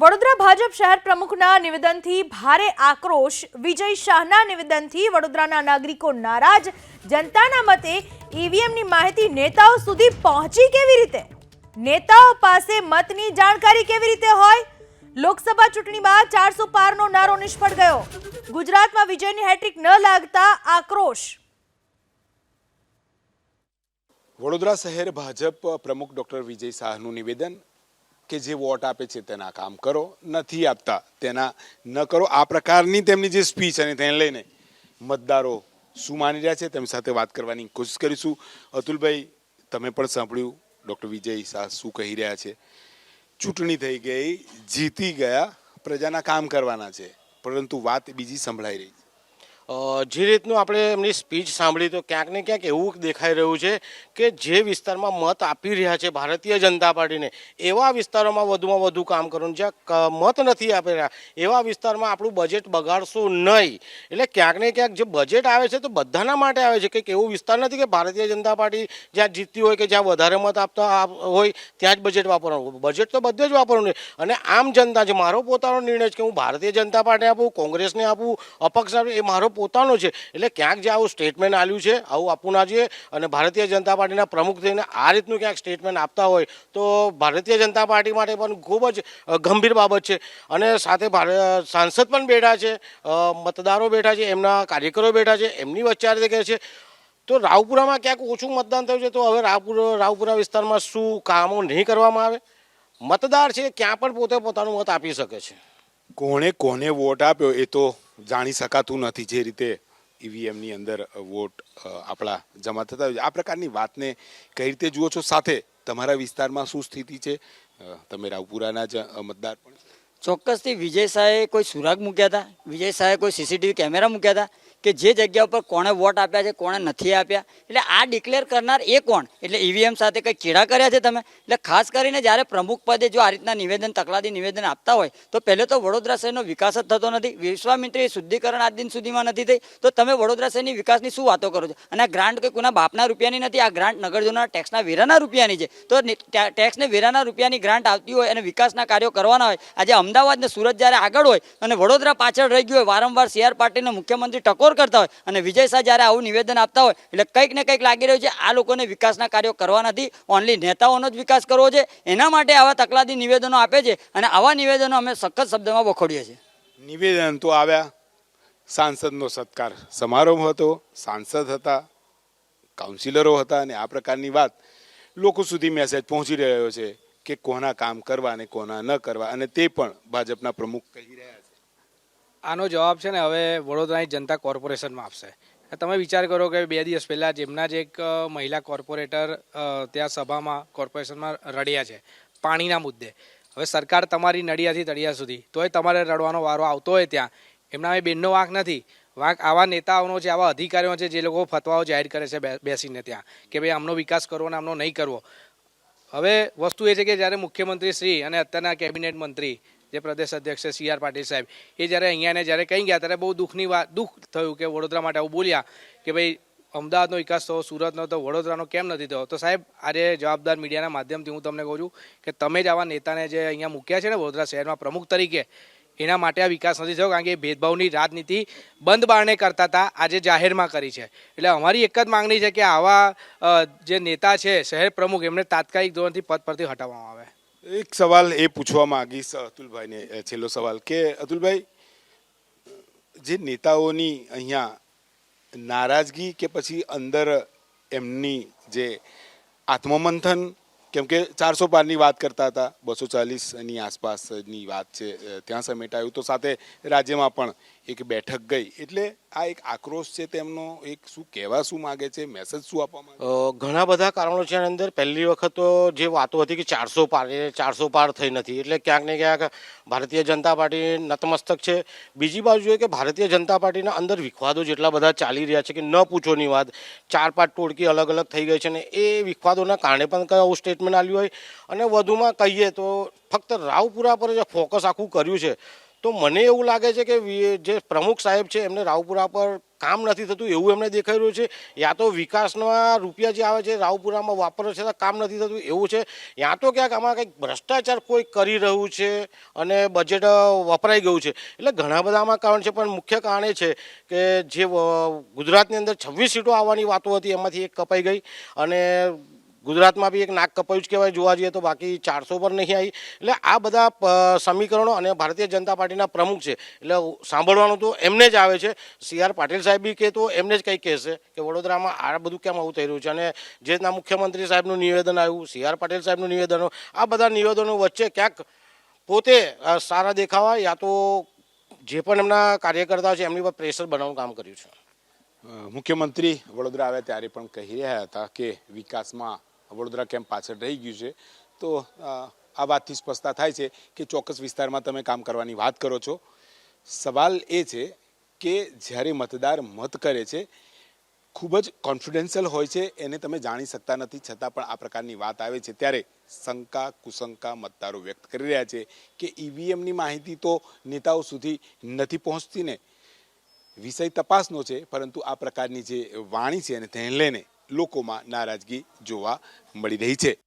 વડોદરા ભાજપ શહેર પ્રમુખના નિવેદનથી ભારે આક્રોશ. વિજય શાહના નિવેદનથી વડોદરાના નાગરિકો નારાજ. જનતાના મતે ઈવીએમની માહિતી નેતાઓ સુધી પહોંચી કેવી રીતે? નેતાઓ પાસે મતની જાણકારી કેવી રીતે હોય? લોકસભા ચૂંટણીમાં ચારસો પારનો નારો નિષ્ફળ ગયો. ગુજરાતમાં વિજયની હેટ્રિક ન લાગતા આક્રોશ. વડોદરા શહેર ભાજપ પ્રમુખ ડોક્ટર વિજય શાહનું નિવેદન કે જે વોટ આપે છે તેના કામ કરો, નથી આપતા, તેના ન કરો. આ પ્રકારની તેમની જે સ્પીચ અને તેને લઈને મતદારો શું માની રહ્યા છે તેમની સાથે વાત કરવાની કોશિશ કરીશું. અતુલભાઈ, તમે પણ સાંભળ્યું, ડૉક્ટર વિજય શાહ શું કહી રહ્યા છે? ચૂંટણી થઈ ગઈ, જીતી ગયા, પ્રજાના કામ કરવાના છે, પરંતુ વાત બીજી સંભળાઈ રહી છે. જે રીતનું આપણે એમની સ્પીચ સાંભળી તો ક્યાંક ને ક્યાંક એવું દેખાઈ રહ્યું છે કે જે વિસ્તારમાં મત આપી રહ્યા છે ભારતીય જનતા પાર્ટીને, એવા વિસ્તારોમાં વધુમાં વધુ કામ કરવાનું, જ્યાં મત નથી આપી રહ્યા, એવા વિસ્તારમાં આપણું બજેટ બગાડશું નહીં. એટલે ક્યાંક ને ક્યાંક જે બજેટ આવે છે તો બધાના માટે આવે છે. કંઈક એવો વિસ્તાર નથી કે ભારતીય જનતા પાર્ટી જ્યાં જીતતી હોય કે જ્યાં વધારે મત આપતા હોય, ત્યાં જ બજેટ વાપરવાનું. બજેટ તો બધે જ વાપરવાનું. અને આમ જનતા છે મારો પોતાનો નિર્ણય છે કે હું ભારતીય જનતા પાર્ટી આપું, કોંગ્રેસને આપું અપક્ષ એ મારો પોતાનો છે. એટલે ક્યાંક જે આવું સ્ટેટમેન્ટ આવ્યું છે, આવું આપવું ના જોઈએ. અને ભારતીય જનતા પાર્ટીના પ્રમુખ થઈને આ રીતનું ક્યાંક સ્ટેટમેન્ટ આપતા હોય, તો ભારતીય જનતા પાર્ટી માટે પણ ખૂબ જ ગંભીર બાબત છે. અને સાથે સાંસદ પણ બેઠા છે મતદારો બેઠા છે, એમના કાર્યકરો બેઠા છે, એમની વચ્ચે આ રીતે કહે છે. તો રાવપુરામાં ક્યાંક ઓછું મતદાન થયું છે, તો હવે રાવપુર, રાવપુરા વિસ્તારમાં શું કામો નહીં કરવામાં આવે? મતદાર છે ક્યાં પણ પોતે પોતાનું મત આપી શકે છે. કોણે કોને વોટ આપ્યો એ તો જાણી શકાતું નથી જે રીતે ઈવીએમની અંદર વોટ આપણા જમા થતા હોય આ પ્રકારની વાતને કઈ રીતે જુઓ છો? સાથે તમારા વિસ્તારમાં શું સ્થિતિ છે? તમે રાવપુરાના જ મતદાર પણ ચોક્કસથી વિજય શાહે કોઈ સુરાગ મૂક્યા હતા? વિજય શાહે કોઈ સીસીટીવી કેમેરા મૂક્યા હતા? કે જે જગ્યા ઉપર કોણે વોટ આપ્યા છે, કોણે નથી આપ્યા. એટલે આ ડિક્લેર કરનાર એ કોણ? એટલે ઈવીએમ સાથે કંઈ ચેડા કર્યા છે તમે? એટલે ખાસ કરીને જ્યારે પ્રમુખ પદે જો આ રીતના નિવેદન, તકલાદી નિવેદન આપતા હોય, તો પહેલે તો વડોદરા શહેરનો વિકાસ જ થતો નથી. વિશ્વામિત્રી શુદ્ધિકરણ આજ દિન સુધીમાં નથી થઈ, તો તમે વડોદરા શહેરની વિકાસની શું વાતો કરો છો? અને આ ગ્રાન્ટ કોઈ કોના બાપના રૂપિયાની નથી, આ ગ્રાન્ટ નગરજનોના ટેક્સના વેરાના રૂપિયાની છે. તો ટેક્સને વેરાના રૂપિયાની ગ્રાન્ટ આવતી હોય અને વિકાસના કાર્યો કરવાના હોય, આજે અમદાવાદ ને સુરત જ્યારે આગળ હોય અને વડોદરા પાછળ રહી ગયું હોય, વારંવાર સીઆર પાટીલને મુખ્યમંત્રી ટકોર કરતા હોય. અને વિજય શાહ જ્યારે આવું નિવેદન આપતા હોય, એટલે કંઈક ને કંઈક લાગી રહ્યું છે, આ લોકોને વિકાસના કાર્યો કરવા નથી. ઓનલી નેતાઓનો જ વિકાસ કરવો છે. એના માટે આવા તકલાદી નિવેદનો આપે છે. અને આવા નિવેદનો અમે સખત શબ્દમાં વખોડીએ છીએ. નિવેદન તો આવ્યા. સાંસદનો સત્કાર સમારોહ હતો. સાંસદ હતા કાઉન્સિલરો હતા, અને આ પ્રકારની વાત લોકો સુધી મેસેજ પહોંચી રહ્યો છે કે કોના કામ કરવા અને કોના ન કરવા. અને તે પણ ભાજપના પ્રમુખ કહી રહ્યા છે. આનો જવાબ છે ને હવે વડોદરાની જનતા કોર્પોરેશનમાં આપશે. તમે વિચાર કરો કે બે દિવસ પહેલાં જેમના જ એક મહિલા કોર્પોરેટર ત્યાં સભામાં કોર્પોરેશનમાં રડ્યા છે. પાણીના મુદ્દે. હવે સરકાર તમારી નડિયાથી તળિયા સુધી. તોય તમારે રડવાનો વારો આવતો હોય ત્યાં. એમના એ બેનનો વાંક નથી. વાંક આવા નેતાઓનો છે, આવા અધિકારીઓ છે, જે લોકો ફતવાઓ જાહેર કરે છે બેસીને ત્યાં. કે ભાઈ આમનો વિકાસ કરવો અને આમનો નહીં કરવો. હવે વસ્તુ એ છે કે જ્યારે મુખ્યમંત્રી શ્રી અને અત્યારના કેબિનેટ મંત્રી જે પ્રદેશ અધ્યક્ષ છે સી આર પાટીલ સાહેબ. એ જ્યારે અહીંયાને જ્યારે કહી ગયા ત્યારે બહુ દુઃખની વાત, દુઃખ થયું કે વડોદરા માટે આવું બોલ્યા કે ભાઈ, અમદાવાદનો વિકાસ થયો, સુરતનો તો, વડોદરાનો કેમ નથી થયો? તો સાહેબ, આજે જવાબદાર મીડિયાના માધ્યમથી હું તમને કહું છું કે તમે જ આવા નેતાને જે અહીંયા મૂક્યા છે ને વડોદરા શહેરમાં પ્રમુખ તરીકે, એના માટે આ વિકાસ નથી થયો કારણ કે ભેદભાવની રાજનીતિ બંધ બારણે કરતા હતા, આજે જાહેરમાં કરી છે. એટલે અમારી એક જ માંગણી છે કે આવા જે નેતા છે, શહેર પ્રમુખ, એમને તાત્કાલિક ધોરણથી પદ પરથી હટાવવામાં આવે. એક સવાલ એ પૂછવા માંગીશ અતુલભાઈને છેલ્લો સવાલ કે, અતુલભાઈ, જે નેતાઓની અહીંયા નારાજગી કે પછી અંદર એમની જે આત્મમંથન કેમ કે ચારસો પારની વાત કરતા હતા, બસો ચાલીસની આસપાસની વાત છે ત્યાં સમેટાયું. તો સાથે રાજ્યમાં પણ એક બેઠક ગઈ. એટલે આ એક આક્રોશ છે તેમનો, એક શું કહેવા શું માગે છે મેસેજ શું આપવા ઘણા બધા કારણો છે એની અંદર. પહેલી વખત તો જે વાતો હતી કે ચારસો પાર ચારસો પાર થઈ નથી. એટલે ક્યાંક ને ક્યાંક ભારતીય જનતા પાર્ટી નતમસ્તક છે. બીજી બાજુ એ કે ભારતીય જનતા પાર્ટીના અંદર વિખવાદો જેટલા બધા ચાલી રહ્યા છે કે ન પૂછોની વાત. ચાર પાંચ ટોળકી અલગ અલગ થઈ ગઈ છે ને એ વિખવાદોના કારણે પણ કયા આવું સ્ટેટમેન્ટ હોય. અને વધુમાં કહીએ તો ફક્ત રાવપુરા પર જે ફોકસ આખું કર્યું છે. તો મને એવું લાગે છે કે જે પ્રમુખ સાહેબ છે, એમને રાવપુરા પર કામ નથી થતું એવું એમને દેખાઈ રહ્યું છે. યા તો વિકાસના રૂપિયા જે આવે છે, રાવપુરામાં વાપરે છે કામ નથી થતું એવું છે. યા તો ક્યાંક આમાં કંઈક ભ્રષ્ટાચાર કોઈ કરી રહ્યું છે અને બજેટ વપરાઈ ગયું છે. એટલે ઘણા બધા આમાં કારણ છે, પણ મુખ્ય કારણ એ છે કે જે ગુજરાતની અંદર છવ્વીસ સીટો આવવાની વાતો હતી, એમાંથી એક કપાઈ ગઈ. અને ગુજરાતમાં બી એક નાક કપાયું જ કહેવાય, જોવા જઈએ તો બાકી ચારસો પર નહીં આવી. એટલે આ બધા સમીકરણો અને ભારતીય જનતા પાર્ટીના પ્રમુખ છે, એટલે સાંભળવાનું તો એમને જ આવે છે. સી આર પાટીલ સાહેબ બી કે તો એમને જ કંઈ કહેશે કે વડોદરામાં આ બધું કેમ આવું થઈ રહ્યું છે? અને જે રીતના મુખ્યમંત્રી સાહેબનું નિવેદન આવ્યું, સી આર પાટીલ સાહેબનું નિવેદન, આ બધા નિવેદનો વચ્ચે ક્યાંક પોતે સારા દેખાવા યા તો જે પણ એમના કાર્યકર્તા છે, એમની પર પ્રેશર બનાવવાનું કામ કર્યું છે. મુખ્યમંત્રી વડોદરા આવ્યા ત્યારે પણ કહી રહ્યા હતા કે વિકાસમાં વડોદરા કેમ્પ પાછળ રહી ગયું છે. તો આ વાતથી સ્પષ્ટતા થાય છે કે ચોક્કસ વિસ્તારમાં તમે કામ કરવાની વાત કરો છો. સવાલ એ છે કે જ્યારે મતદાર મત કરે છે, ખૂબ જ કોન્ફિડેન્શિયલ હોય છે, એને તમે જાણી શકતા નથી. છતાં પણ આ પ્રકારની વાત આવે છે. ત્યારે શંકા, કુશંકા મતદારો વ્યક્ત કરી રહ્યા છે કે ઈવીએમની માહિતી તો નેતાઓ સુધી નથી પહોંચતી ને. વિષય તપાસનો છે, પરંતુ આ પ્રકારની જે વાણી છે અને તેને લઈને લોકોમાં નારાજગી જોવા મળી રહી છે.